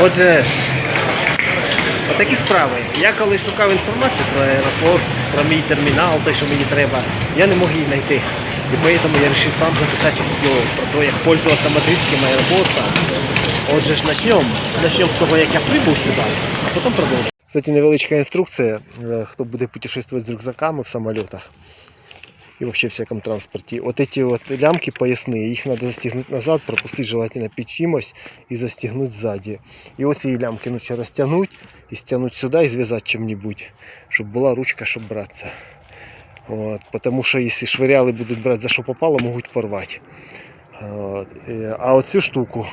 Отже отакі справи. Я коли шукав інформацію про аеропорт, про мій термінал, те, що мені треба, я не мог її знайти. І поэтому я вирішив сам записати відео про те, як пользуватися мадридським аеропортом. Отже ж, начнем. Начнем з того, як я прибув сюди, а потім продовжимо. Кстати, невеличка інструкція, хто буде путешествувати з рюкзаками в самолітах и вообще в всяком транспорте. Вот эти вот лямки поясные, их надо застегнуть назад, пропустить желательно під чимось и застегнуть сзади. И вот эти лямки нужно растянуть и стянуть сюда и связать чем-нибудь, чтобы была ручка, чтобы браться. Вот. Потому что если швырялы будут брать за что попало, могут порвать. Вот. Е, А оцю штуку,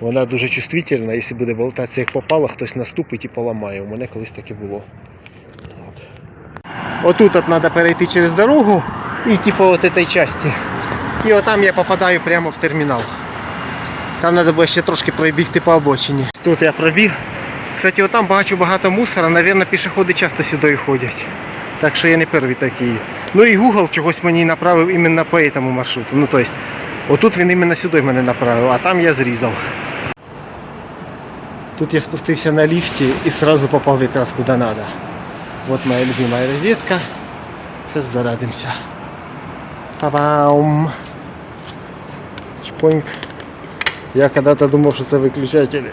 вона дуже чувствительна, якщо буде болтатися як попало, хтось наступить і поламає. У мене колись таке було. Отут от треба перейти через дорогу і типу от этой части. І отам я попадаю прямо в термінал. Там треба буде ще трошки пробігти по обочині. Тут я пробіг. Кстати, отам бачу багато мусора, Навірно, пішоходи часто сюди ходять. Так що я не перший такий. Ну і Google чогось мені направив іменно по цьому маршруту. Ну тобто, отут він іменно сюди мене направив, а там я зрізав. Тут я спустився на ліфті і сразу попав якраз куди треба. Вот моя любимая розетка. Сейчас зарадимся. Па-бам! Чпоньк. Я когда-то думав, що це виключателі.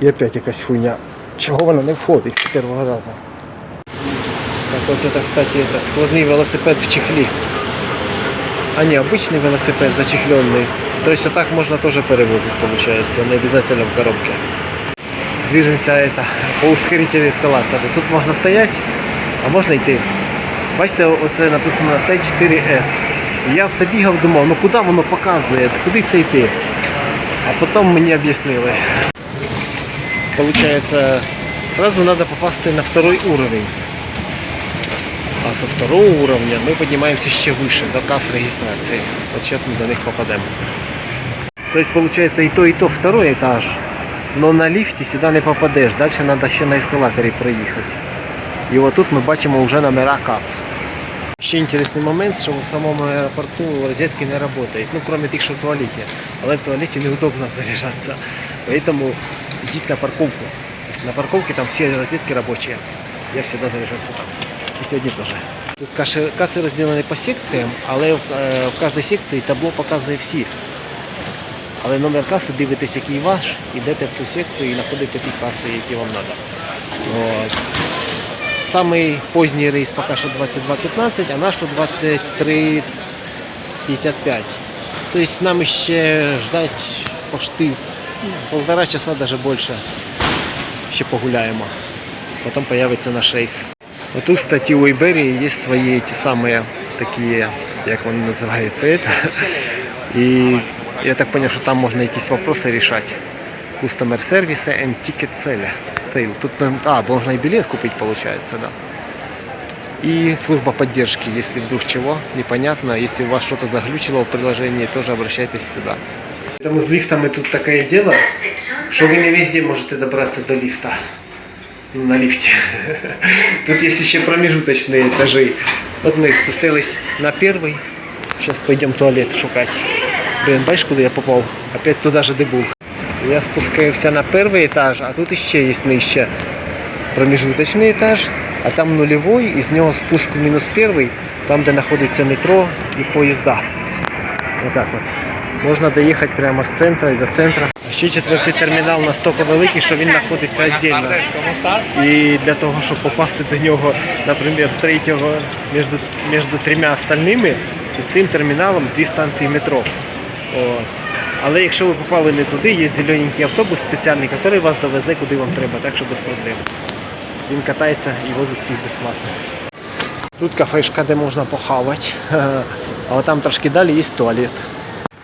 І опять якась хуйня. Чого вона не входить з першого разу? Так, вот это, кстати, это складний велосипед в чехлі. А не, обычный велосипед зачехленный. То есть вот так можно тоже перевозить, получается, не обязательно в коробке. Движемося это, по ускорителю ескалатора. Тут можна стояти, а можна йти. Бачите, оце написано Т4С. І Я все бігав, думав, ну куди воно показує, куди це йти. А потім мені об'яснили. Получается, сразу надо попасть на второй уровень. А со второго уровня мы поднимаемся еще выше, до касс регистрации. Вот сейчас мы до них попадем. То есть получается и то, и то второй этаж. Но на ліфті сюди не попадеш. Далі треба ще на ескалаторі проїхати. І отут ми бачимо вже номера кас. Ще інтересний момент, що в самому аеропорту розетки не працюють. Ну, крім тих, що в туалеті. Але в туалеті неудобно заряджатися. Поэтому йдіть на парковку. На парковці там всі розетки робочі. Я завжди заряджався там. І сьогодні теж. Тут каси розділені по секціям, але в, в кожній секції табло показує всі. Але номер каси дивитесь, який ваш, йдете в ту секцію і знаходите ті каси, які вам треба. От. Самий поздній рейс поки що 22.15, а наш 23.55. Тобто нам ще ждать пошти полтора часа, навіть більше. Ще погуляємо. Потім появиться наш рейс. Отут, кстати, у Іберії є свої ті самі такі, як вони називаються. І я так понял, что там можно якісь вопросы решать. Customer Service and Ticket Sale. Sale. Тут ну, а, можно и билет купить, получается, да. И служба поддержки, если вдруг чего, непонятно, если у вас что-то заглючило в приложении, тоже обращайтесь сюда. Поэтому с лифтами тут такое дело, что вы не везде можете добраться до лифта. Ну, на лифте. Тут есть еще промежуточные этажи. Вот мы спустились на первый. Сейчас пойдем туалет шукать. Блин, бачиш, куди я попав? Опять туди же, де був. Я спускаюся на перший етаж, а тут ще є нижче промежуточний етаж, а там нульовий, і з нього спуск в мінус перший, там де знаходиться метро і поїзда. Отак от. Можна доїхати прямо з центру і до центру. А ще четвертий термінал настільки великий, що він знаходиться віддільно. І для того, щоб попасти до нього, наприклад, з третього між, між трьома остальними, і цим терміналом дві станції метро. От. Але якщо ви попали не туди, є зелененький автобус спеціальний, який вас довезе куди вам треба, так що без проблем. Він катається і возить всіх безплатно. Тут кафешка, де можна похавати, а там трошки далі є туалет.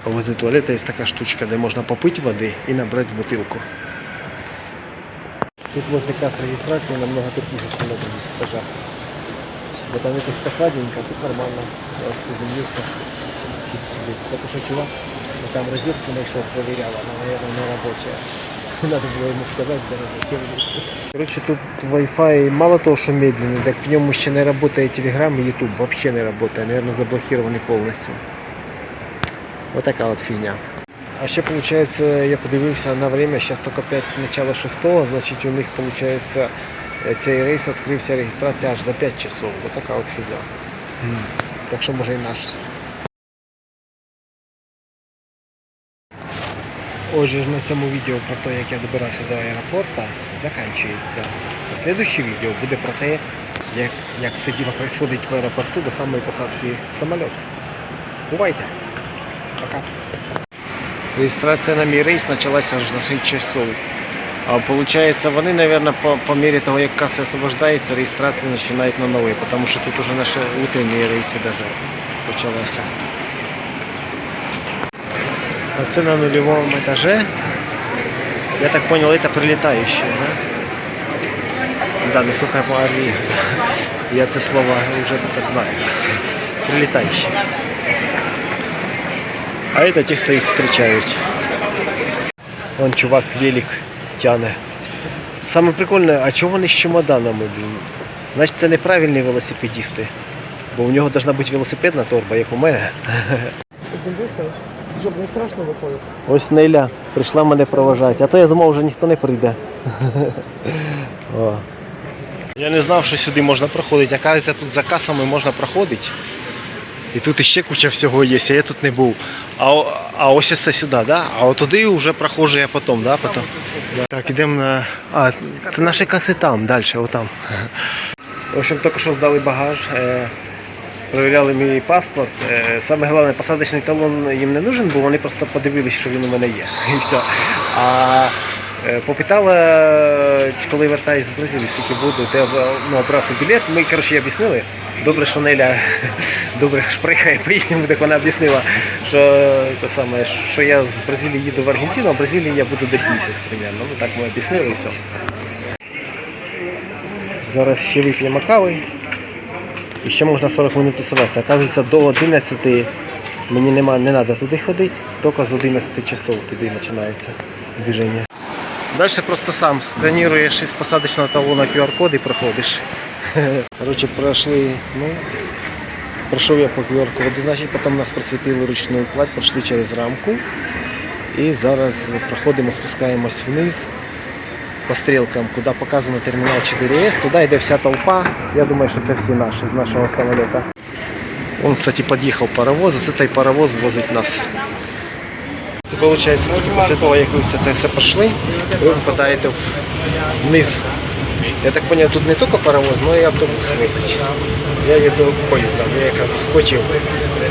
Возле туалета є така штучка, де можна попити води і набрати бутилку. Тут возле касс реєстрації намного тепліше, ніж на других этажах. Бо там якось прохладненько, тут нормально. Я ось. Тут сидить. Так що чувак, там розетку знайшов, проверял, она, наверное, не рабочая. Надо было ему сказать, дорогой. Короче, тут Wi-Fi мало того, что медленный, так в нем еще не работает Telegram и YouTube. Вообще не работает. Наверное, заблокированный полностью. Вот такая вот фигня. А ще, получается, я подивився на время, сейчас только 5 начало 6, значить у них, получается, е, цей рейс відкрився реєстрація аж за 5 часов. Вот така от фігня. Так що може і наш. Отже, на цьому відео про те, як я добирався до аеропорту, закінчується. Слідуще відео буде про те, як, як все діло відбувається в аеропорту до самої посадки в самоліт. Бувайте! Пока! Реєстрація на мій рейс почалася аж за 6 часов. А получается, вони, наверное, по, по мере того, як касса освобождается, реєстрацію починають на нові, тому що тут уже наші утренні рейси даже почалися. А це на нулевом этаже. Я так понял, это прилетающие, да? Да, насколько я понял, я це слово уже тепер знаю. Прилетающие. А это те, хто їх встречають. Вон чувак велик тяне. Саме прикольне, а чого вони з чемоданами, блін? Значить це неправильні велосипедисти. Бо у нього должна бути велосипедна торба, як у мене. Щоб не страшно виходить. Ось Неля прийшла мене проважати, а то я думав, вже ніхто не прийде. О. Я не знав, що сюди можна проходити. Оказується, тут за касами можна проходити. І тут іще куча всього є, а я тут не був. А, а ось це сюди, да? а от туди вже проходжу я потім, да? потім. Так, йдемо на. А, це наші каси там, далі, отам. В общем, тільки що здали багаж. Перевіряли мій паспорт. Е, Саме головне, посадочний талон їм не нужен, бо вони просто подивились, що він у мене є. І все. А е, попитала, коли вертаюсь з Бразилії, скільки буду, ти ну, обрав білет. Ми коротше об'яснили. Добре, що Неля добре шпрехає по їхньому, так вона об'яснила, що, те саме, що я з Бразилії їду в Аргентину, а в Бразилії я буду десь місяць примерно. Ну так ми об'яснили і все. Зараз ще вип'ємо кави. І ще можна 40 минут тусуватися. Оказується, до 11 мені нема, не треба туди ходити, тільки з 11 часов туди починається движення. Далі просто сам сканіруєш із посадочного талона QR-код і проходиш. Коротше, пройшли, ну, пройшов я по QR-коду, значить, потім нас просвітили ручну кладь, пройшли через рамку. І зараз проходимо, спускаємось вниз по стрілкам, куди показано термінал 4С, туди йде вся толпа. Я думаю, що це всі наші з нашого самоліта. Он, кстати, під'їхав паровоз, а це той паровоз возить нас. Це виходить, тільки після того, як ви це, це все пройшли, ви попадаєте в- вниз. Я так зрозумів, тут не тільки паровоз, але і автобус возить. Я їду поїздом, я якраз ускочив.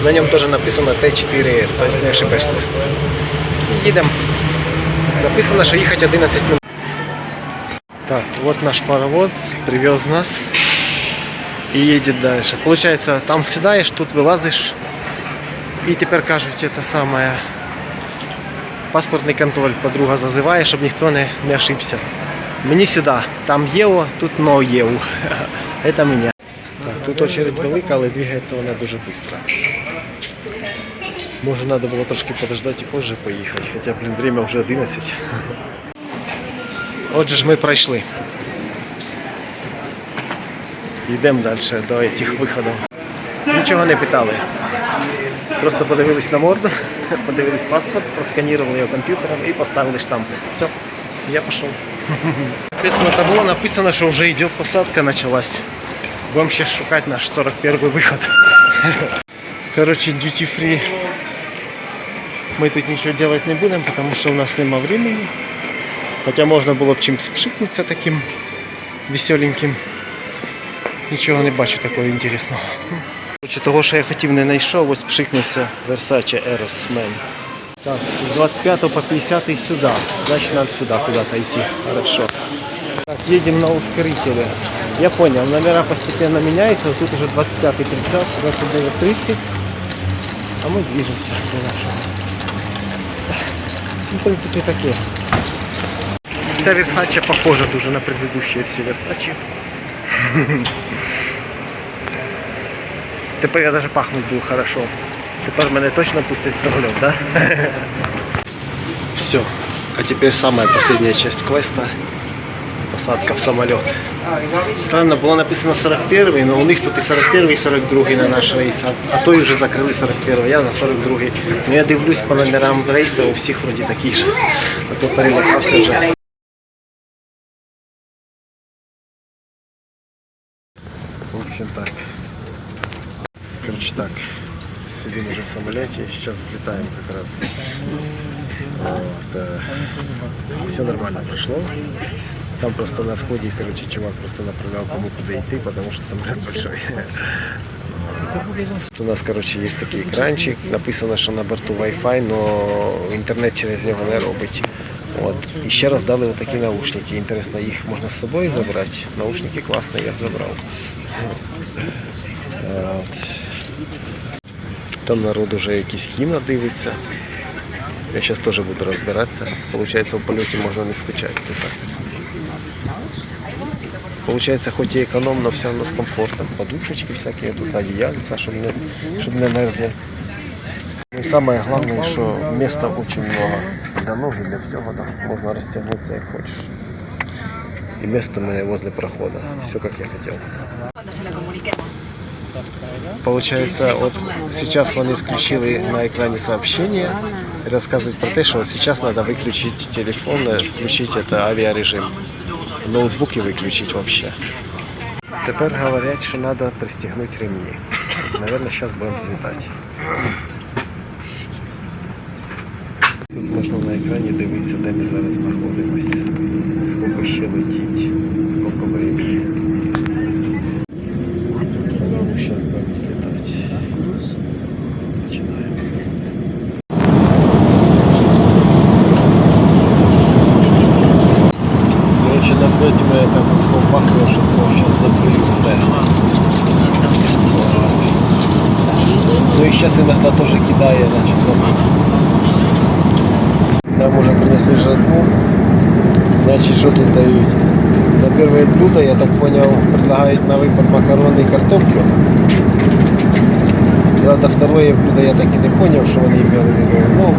На ньому теж написано Т4С, тобто не ошибешся. І їдемо. Написано, що їхати 11 минут. Так, вот наш паровоз привез нас и едет дальше. Получается, там седаешь, тут вылазишь. И теперь кажуть, это самое паспортный контроль подруга зазыває, щоб ніхто не, не ошибся. Мені сюди, там ЄО, тут но ЄУ. Это мене. Так, тут очередь велика, але двигається вона дуже швидко. Може, треба було трошки подождати і позже поїхати. Хоча, блін, время вже 11. Отже ж ми пройшли. Йдемо далі до тих виходів. Нічого не питали. Просто подивились на морду, подивились паспорт, просканірували його комп'ютером і поставили штампи. Все, я пішов. Соответственно, табло написано, що вже йде посадка почалась. Будемо ще шукати наш 41 виход. Короче, duty free. Мы тут ничего делать не будем, потому что у нас нема времени. Хотя можна було б чимось пшикнутися таким веселеньким. Нічого не бачу такого інтересного. Короче, того, що я хотів, не знайшов, ось пшикнувся Versace Eros Man. Так, з 25 по 50 сюди. Значить нам сюди куда-то йти. Хорошо. Так, едем на ускорителе. Я понял, номера постепенно меняются. Вот тут уже 25 30, 29 30. А мы движемся до нашего. Ну, в принципе, таке. Ця Versace похожа дуже на предыдущие всі Versace. Тепер я даже пахнуть буду хорошо. Тепер мене точно пустять в самоліт, да? Все. А теперь самая последняя часть квеста. Посадка в самолет. Странно, було написано 41, але у них тут і 41, і 42 на наш рейс, а, а той вже закрили 41, я на 42. Ну я дивлюсь по номерам рейсу, у всіх вроді такі ж. А то перелякався вже. В общем так. Короче так. Сидим уже в самолете, сейчас взлетаем как раз. Вот, все нормально прошло. Там просто на входе, короче, чувак просто направлял кому куда идти, потому что самолет большой. У нас, короче, есть такий екранчик, написано, що на борту Wi-Fi, но інтернет через нього не робить. От. І ще раз дали отакі наушники. Інтересно, їх можна з собою забрати. Наушники класні, я б забрав. От. Там народ уже якісь кіно дивиться. Я зараз теж буду розбиратися. Получається, в польоті можна не скучати. Получається, хоч і економно, все одно з комфортом. Подушечки всякі, тут одеяльця, щоб не, щоб не мерзли. Саме головне, що міста дуже много. Для ноги, для всього, да. можна розтягнутися як хочеш. І місто в мене возле проходу. Все як я хотів. cuando se lo comuniquemos. Получается, вот сейчас вони включили на экране сообщение, рассказывают про те, что вот сейчас надо выключить телефон, э, включить это авиарежим, ноутбуки выключить вообще. Тепер говорять, що треба пристегнути ремні. Наверное, зараз будемо злітати. На екрані дивитися, де ми зараз знаходимося. Сколько ще летіть, скільки времени. Сейчас будем слетать. Начинаем. Короче, на взлете мене так розковбасило, що сейчас забыли все. Ну и сейчас иногда тоже кидає, значит, ну. Нам уже принесли жратву. Значит, что тут дают? На первое блюдо, я так понял, предлагают на выпад макароны и картоплю. Правда, второе блюдо я так и не понял, что они имели в виду. Ну,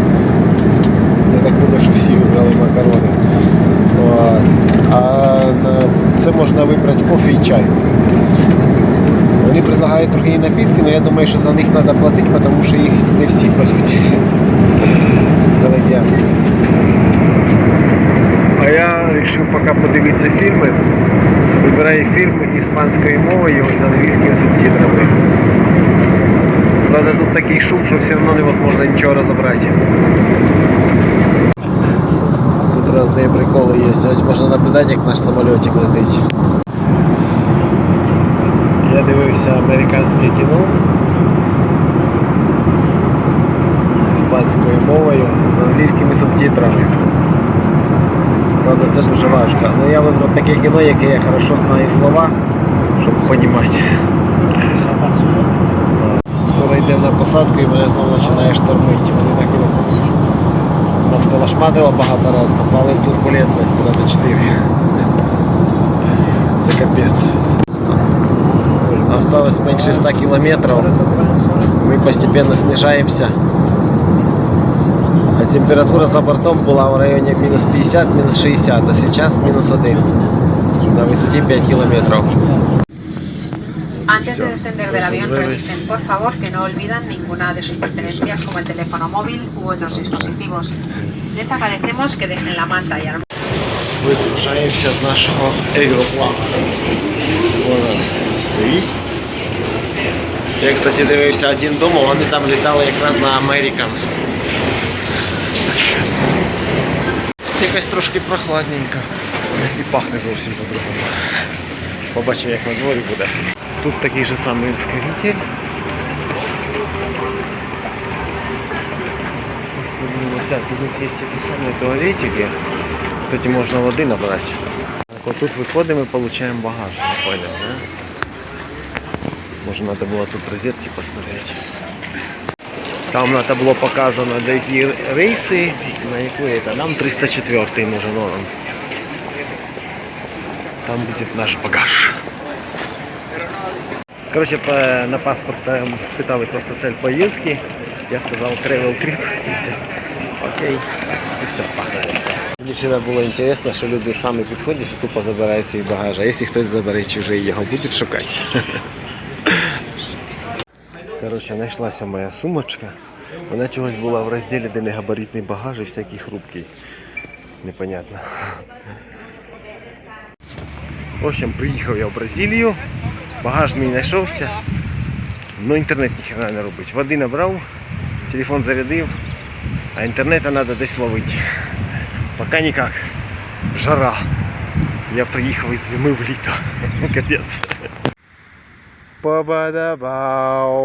я так понял, що всі вибрали макарони. А це можна вибрати кофе і чай. Вони предлагають другі напитки, але я думаю, що за них треба платити, тому що їх не всі беруть. Вирішив поки подивитися фільми. Вибираю фільм іспанською мовою з англійськими субтитрами. Правда, тут такий шум, що все одно невозможно нічого розібрати. Тут різні приколи є. Ось можна наблюдати, як наш самолітик летить. Я дивився американське кіно іспанською мовою з англійськими субтитрами. Правда, це дуже важко. Але я вибрав таке кіно, яке я хорошо знаю слова, щоб розуміти. Скоро йдемо на посадку і мене знову починає штормити. Вони так і нас калашматило багато разів, попали в турбулентність рази 4. Це капець. Осталось менше 100 кілометрів. Ми постепенно снижаемся. Температура за бортом была в районе минус 50, минус 60, а сейчас минус 1 на высоте 5 километров. Antes de descender del avión, revisen por favor que no olvidan ninguna de sus pertenencias como el teléfono móvil u otros dispositivos. Les agradecemos que dejen la manta y armas. Я, кстати, дивився один дома, вони там літали якраз на American. Якась трошки прохладненько. І пахне зовсім по-другому. Побачимо, як на дворі буде. Тут такий же самий ускоритель. Ось подивимося, це тут є ті самі туалетики. Кстати, можна води набрати. Так, тут виходимо і отримуємо багаж. Не понял, да? Може треба було тут розетки посмотрети. Там треба було показано, де які рейси, на яку це. Нам 304 нужен он. Там буде наш багаж. Короче, по, на паспорт там спитали просто цель поездки. Я сказал travel trip и все. Окей. И все, погнали. Мені завжди було цікаво, що люди самі підходять і тупо забирають свій багаж. А якщо хтось забере чужий, його будуть шукати. Коротше, знайшлася моя сумочка. Вона чогось була в розділі, де не габаритний багаж і всякий хрупкий. Непонятно. В общем, приїхав я в Бразилію, багаж мій знайшовся, але інтернет ніхера не робить. Води набрав, телефон зарядив, а інтернету треба десь ловити. Пока ніяк. Жара. Я приїхав із зими в літо. Капець. Ba-ba-da-bow.